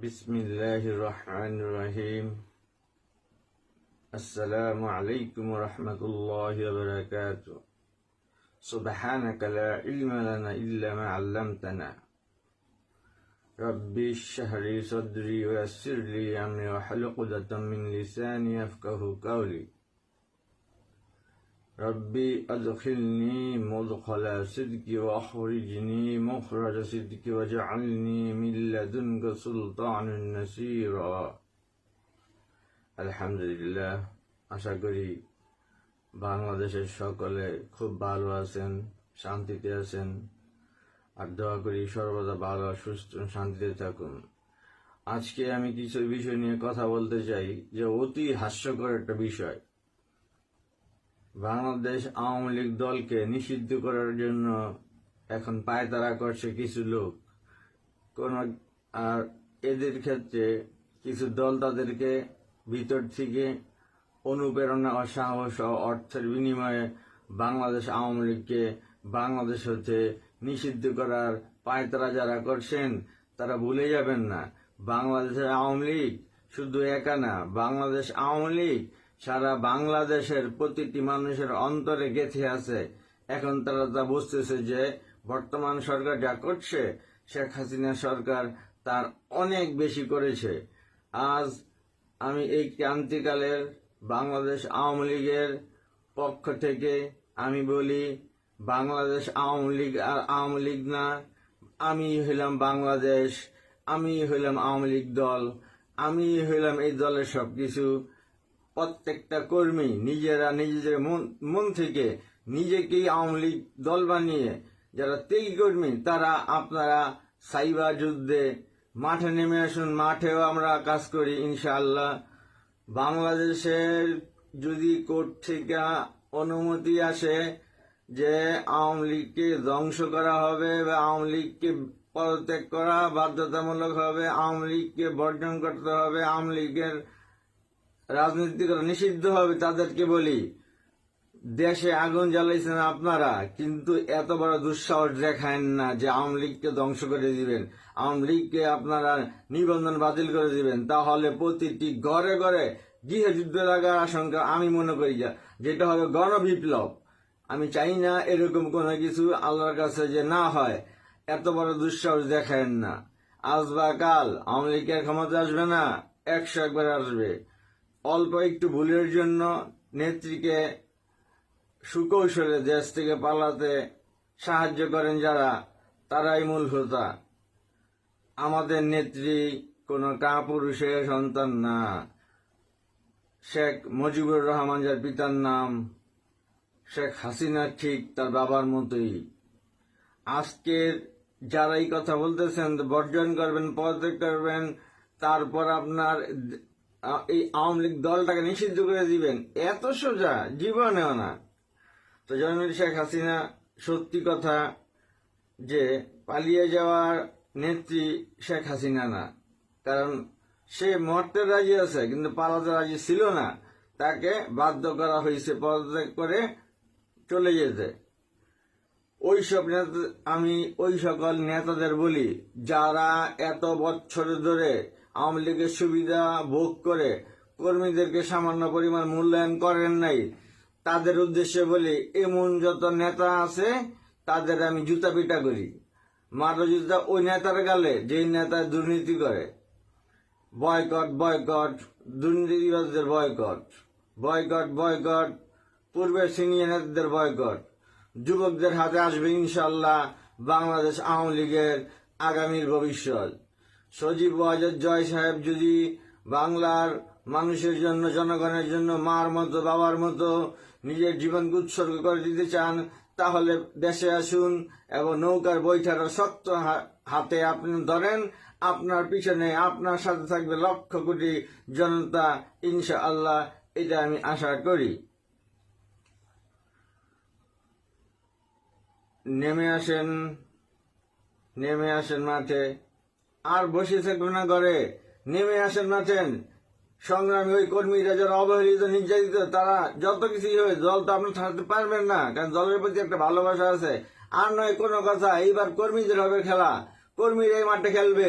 بسم الله الرحمن الرحيم. السلام عليكم ورحمة الله وبركاته. سبحانك لا علم لنا إلا ما علمتنا. ربي لي صدري ويسر لي أمري واحلل عقدة من لساني يفقه قولي. ربي أدخلني مدخل صدق وأخرجني مخرج صدق واجعلني من لدنك سلطان نصيرا আলহামদুলিল্লাহ আশা করি বাংলাদেশের সকলে খুব ভালো আছেন শান্তিতে আছেন আর দোয়া করি সর্বদা ভালো সুস্থ শান্তিতে থাকুন আজকে আমি কিছু বিষয় নিয়ে কথা বলতে চাই যে অতি হাস্যকর একটা বিষয় বাংলাদেশ আওয়ামী লীগ দলকে নিষিদ্ধ করার জন্য এখন পায়তারা করছে কিছু লোক। কোন, আর এদের ক্ষেত্রে কিছু দল তাদেরকে ভিতর থেকে অনুপ্রেরণা ও সাহস ও অর্থের বিনিময়ে বাংলাদেশ আওয়ামী লীগকে বাংলাদেশ হতে নিষিদ্ধ করার পায়তারা যারা করছেন, তারা ভুলে যাবেন না। বাংলাদেশের আওয়ামী লীগ শুধু একা না, বাংলাদেশ আওয়ামী লীগ সারা বাংলাদেশের প্রতিটি মানুষের অন্তরে গেঁথে আছে। এখন তারা তা বুঝতেছে যে বর্তমান সরকার যা করছে, শেখ হাসিনা সরকার তার অনেক বেশি করেছে। আজ আমি এই ক্রান্তিকালের বাংলাদেশ আওয়ামী লীগের পক্ষ থেকে আমি বলি, বাংলাদেশ আওয়ামী লীগ আর আওয়ামী লীগ না, আমি হইলাম বাংলাদেশ, আমি হইলাম আওয়ামী লীগ দল, আমি হইলাম এই দলের সবকিছু। প্রত্যেকটা কর্মী নিজেরা নিজেদের মন থেকে নিজেকেই আওয়ামী লীগ দল বানিয়ে যারা তেল কর্মী, তারা আপনারা সাইবার যুদ্ধে মাঠে নেমে আসুন, মাঠেও আমরা কাজ করি, ইনশাআল্লাহ। বাংলাদেশের যদি কোর্ট থেকে অনুমতি আসে যে আওয়ামী লীগকে ধ্বংস করা হবে বা আওয়ামী লীগকে পদত্যাগ করা বাধ্যতামূলক হবে, আওয়ামী লীগকে বর্জন করতে হবে, আওয়ামী লীগের রাজনীতি করা নিষিদ্ধ হবে, তাদেরকে বলি, দেশে আগুন জ্বালাইছেন আপনারা, কিন্তু এত বড় দুঃসাহস দেখায় না যে আওয়ামী লীগকে ধ্বংস করে দিবেন। আওয়ামী লীগকে আপনারা নিবন্ধন বাতিল করে দিবেন। তাহলে প্রতিটি ঘরে ঘরে গৃহযুদ্ধ লাগার আশঙ্কা আমি মনে করি যেটা হবে গণবিপ্লব। আমি চাই না এরকম কোনো কিছু আল্লাহর কাছে যে না হয়। এত বড় দুঃসাহস দেখায় না। আজ বা কাল আওয়ামী লীগের ক্ষমতা আসবে না, একশো একবার আসবে। অল্প একটু ভুলের জন্য নেত্রীকে সুকৌশলে দেশ থেকে পালাতে সাহায্য করেন যারা, তারাই মূল হোতা। আমাদের নেত্রী কোনো কাপুরুষের সন্তান না। শেখ মুজিবুর রহমান যার পিতার নাম, শেখ হাসিনা ঠিক তার বাবার মতোই। আজকের যারা এই কথা বলতেছেন, বর্জন করবেন, পদত্যাগ করবেন, তারপর আপনার এই আওয়ামী লীগ দলটাকে নিষিদ্ধ করে দিবেন। এত সোজা, জীবনেও না। তো জননীর শেখ হাসিনা, সত্যি কথা যে পালিয়ে যাওয়ার নেত্রী শেখ হাসিনা না। কারণ সে মরতে রাজি আছে, কিন্তু পালাতে রাজি ছিল না। তাকে বাধ্য করা হয়েছে, পদত্যাগ করে চলে যেতে। ওই সব নেতা আমি ওই সকল নেতাদের বলি, যারা এত বছর ধরে আওয়ামী লীগের সুবিধা ভোগ করে কর্মীদেরকে সামান্য পরিমাণ মূল্যায়ন করেন নাই। তাদের উদ্দেশ্যে বলি, এমন যত নেতা আছে, তাদের আমি জুতা পিটা করি। মারো জুতা ওই নেতার গালে, যেই নেতা দুর্নীতি করে। বয়কট বয়কট, দুর্নীতিবাজদের বয়কট। বয়কট বয়কট, পূর্বের সিনিয়র নেতাদের বয়কট। যুবকদের হাতে আসবে ইনশাল্লাহ বাংলাদেশ আওয়ামী লীগের আগামীর ভবিষ্যৎ। সজীব ওয়াজেদ জয় সাহেব যদি বাংলার মানুষের জন্য, জনগণের জন্য, মার মতো, বাবার মতো নিজের জীবনকে উৎসর্গ করে দিতে চান, তাহলে দেশে আসুন এবং নৌকার বৈঠাটা শক্ত হাতে আপনি ধরেন। আপনার পিছনে, আপনার সাথে থাকবে লক্ষ কোটি জনতা ইনশা আল্লাহ এটা আমি আশা করি। নেমে আসেন নেমে আসেন মাঠে। আর বসে থাকবেন না ঘরে নেমে আসেন নাচেন সংগ্রামী ওই কর্মীরা যারা অবহেলিত, নির্যাতিত, তারা যত কিছুই হবে দল তো আপনি থাকতে পারবেন না, কারণ দলের প্রতি একটা ভালোবাসা আছে। আর নয়, কোনো কথা, এইবার কর্মীদের হবে খেলা। কর্মীরা এই মাঠে খেলবে।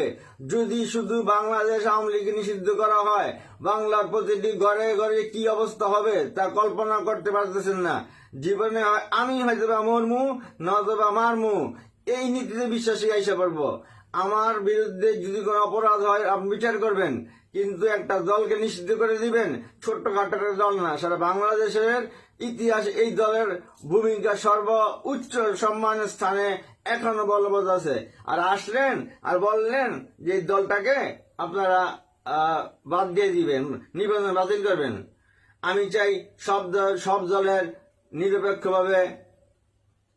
যদি শুধু বাংলাদেশ আওয়ামী লীগ নিষিদ্ধ করা হয়, বাংলার প্রতিটি ঘরে ঘরে কি অবস্থা হবে, তা কল্পনা করতে পারতেছেন না। জীবনে হয়, আমি হয়তো বা মরমু, নয়তোবা মারমু। এই নীতিতে বিশ্বাসী আইসা পড়ব। আমার বিরুদ্ধে যদি কোনো অপরাধ হয়, আপনি বিচার করবেন। কিন্তু একটা দলকে নিষিদ্ধ করে দিবেন, ছোট্ট খাটো দল না। সারা বাংলাদেশের ইতিহাসে এই দলের ভূমিকা সর্ব উচ্চ সম্মানের স্থানে এখনও বলবৎ আছে। আর আসলেন আর বললেন যে দলটাকে আপনারা বাদ দিয়ে দিবেন, নিবন্ধন বাতিল করবেন। আমি চাই সব সব দলের নিরপেক্ষভাবে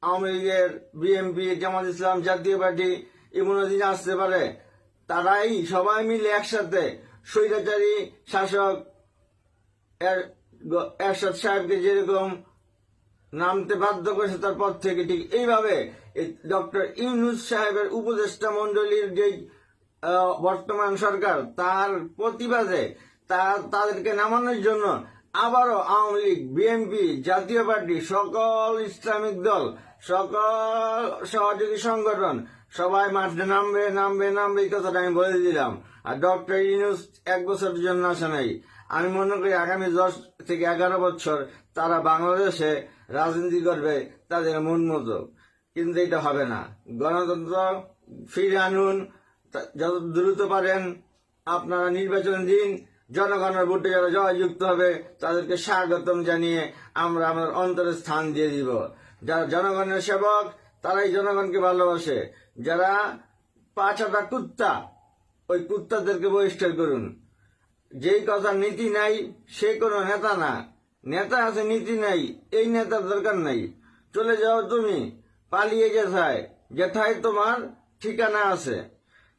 আওয়ামী লীগের বিএনপি, জামাত ইসলাম জাতীয় পার্টি এমন দিন আসতে পারে। তারাই সবাই মিলে একসাথে স্বৈরাচারী শাসক এরশাদ সাহেবকে যেরকম নামতে বাধ্য করেছে তারপর থেকে ঠিক এইভাবে ডক্টর ইউনুস সাহেবের উপদেষ্টা মন্ডলীর যে বর্তমান সরকার, তার প্রতিবাদে তার তাদেরকে নামানোর জন্য আবারও আওয়ামী লীগ, বিএনপি, জাতীয় পার্টি, সকল ইসলামিক দল, সকল সহযোগী সংগঠন সবাই মাঠে নামবে নামবে নামবে, এই কথাটা আমি বলে দিলাম। আর ডক্টর ইউনুস এক বছরের জন্য আসে নাই। আমি মনে করি আগামী দশ থেকে এগারো বছর তারা বাংলাদেশে রাজনীতি করবে তাদের মন মতো। কিন্তু এটা হবে না। গণতন্ত্র ফিরে আনুন যত দ্রুত পারেন, আপনারা নির্বাচন দিন, জনগণের ভোটে যারা জয়যুক্ত হবে, তাদেরকে স্বাগতম জানিয়ে আমরা আমাদের অন্তরে স্থান দিয়ে দিব। যারা জনগণের সেবক তারাই জনগণকে ভালোবাসে। যারা পাঁচাটা কুত্তা, ওই কুত্তাদেরকে বহিষ্কার করুন। যেই কথা নীতি নাই, সে কোনো নেতা না। নেতা আছে, নীতি নাই, এই নেতার দরকার নাই। চলে যাও তুমি, পালিয়ে যেথায় যেথায় তোমার ঠিকানা আছে।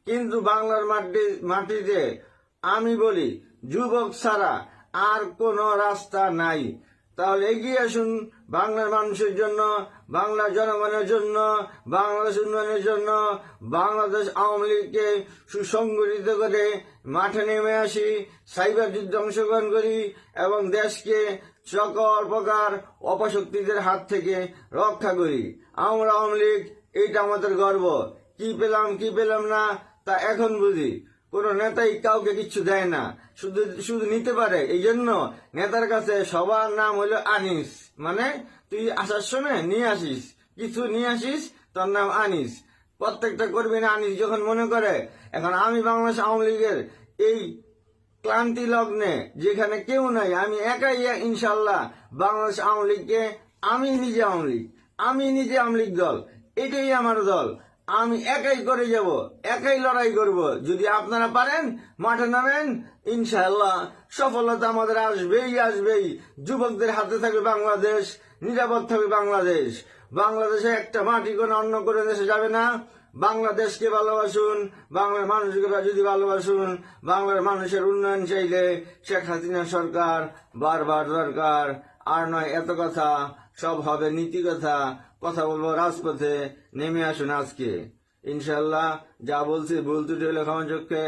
কিন্তু বাংলার মাটি, মাটিতে আমি বলি, যুবক ছাড়া আর কোনো রাস্তা নাই। তাহলে এগিয়ে আসুন বাংলার মানুষের জন্য, বাংলার জনগণের জন্য, বাংলাদেশ উন্নয়নের জন্য, বাংলাদেশ আওয়ামী লীগকে সুসংগঠিত করে মাঠে নেমে আসি, সাইবার যুদ্ধে অংশগ্রহণ করি এবং দেশকে সকল প্রকার অপশক্তিদের হাত থেকে রক্ষা করি। আমরা আওয়ামী লীগ, এইটা আমাদের গর্ব। কি পেলাম কি পেলাম না, তা এখন বুঝি। কোন নেতাই কাউকে কিচ্ছু দেয় না। শুধু শুধু নিতে পারে। এই জন্য নেতার কাছে সবার নাম হলো আনিস। মানে তুই আসার সময় নিয়ে আসিস। কিছু নিয়ে আসিস, তোর নাম আনিস। প্রত্যেকটা কর্মী না আনিস যখন মনে করে, এখন আমি বাংলাদেশ আওয়ামী লীগের এই ক্লান্তি লগ্নে যেখানে কেউ নাই, আমি একাই ইনশাল্লাহ বাংলাদেশ আওয়ামী লীগকে, আমি নিজে আওয়ামী লীগ, আমি নিজে আওয়ামী লীগ দল। এটাই আমার দল। আমি একাই করে যাব, একাই লড়াই করব। যদি আপনারা পারেন, মাঠে নামেন, ইনশাআল্লাহ সফলতা আমাদের আসবেই আসবেই। যুবকদের হাতে থাকবে বাংলাদেশ, নিরাপদ থাকবে বাংলাদেশ। বাংলাদেশে একটা মাটি কোনো অন্য করে দেশে যাবে না। বাংলাদেশকে ভালোবাসুন, বাংলার মানুষকে যদি ভালোবাসুন, বাংলার মানুষের উন্নয়ন চাইলে শেখ হাসিনা সরকার বারবার দরকার। আর নয়, এত কথা, সব হবে নীতি কথা। কথা বলব রাজপথে নেমে আসুন আজকে। ইনশাল্লাহ যা বলছি ভুল ত্রুটি হলে ক্ষমা চোখে,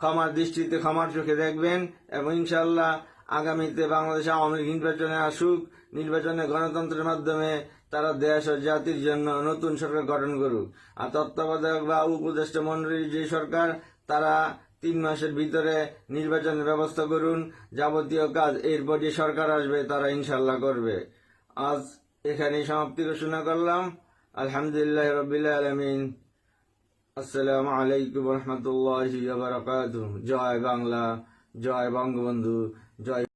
ক্ষমার দৃষ্টিতে ক্ষমার চোখে দেখবেন এবং ইনশাল্লাহ আগামীতে বাংলাদেশ আওয়ামী লীগ নির্বাচনে আসুক, নির্বাচনে গণতন্ত্রের মাধ্যমে তারা দেশ ও জাতির জন্য নতুন সরকার গঠন করুক। আর তত্ত্বাবধায়ক বা উপদেষ্টা মন্ডলীর যে সরকার, তারা তিন মাসের ভিতরে নির্বাচনের ব্যবস্থা করুন। যাবতীয় কাজ এরপর যে সরকার আসবে, তারা ইনশাল্লাহ করবে। আজ এখানে সমাপ্তি ঘোষণা করলাম। আলহামদুলিল্লাহ রবিল আলমিন। আসসালামু আলাইকুম রহমতুল্লাহ জয় বাংলা, জয় বঙ্গবন্ধু, জয়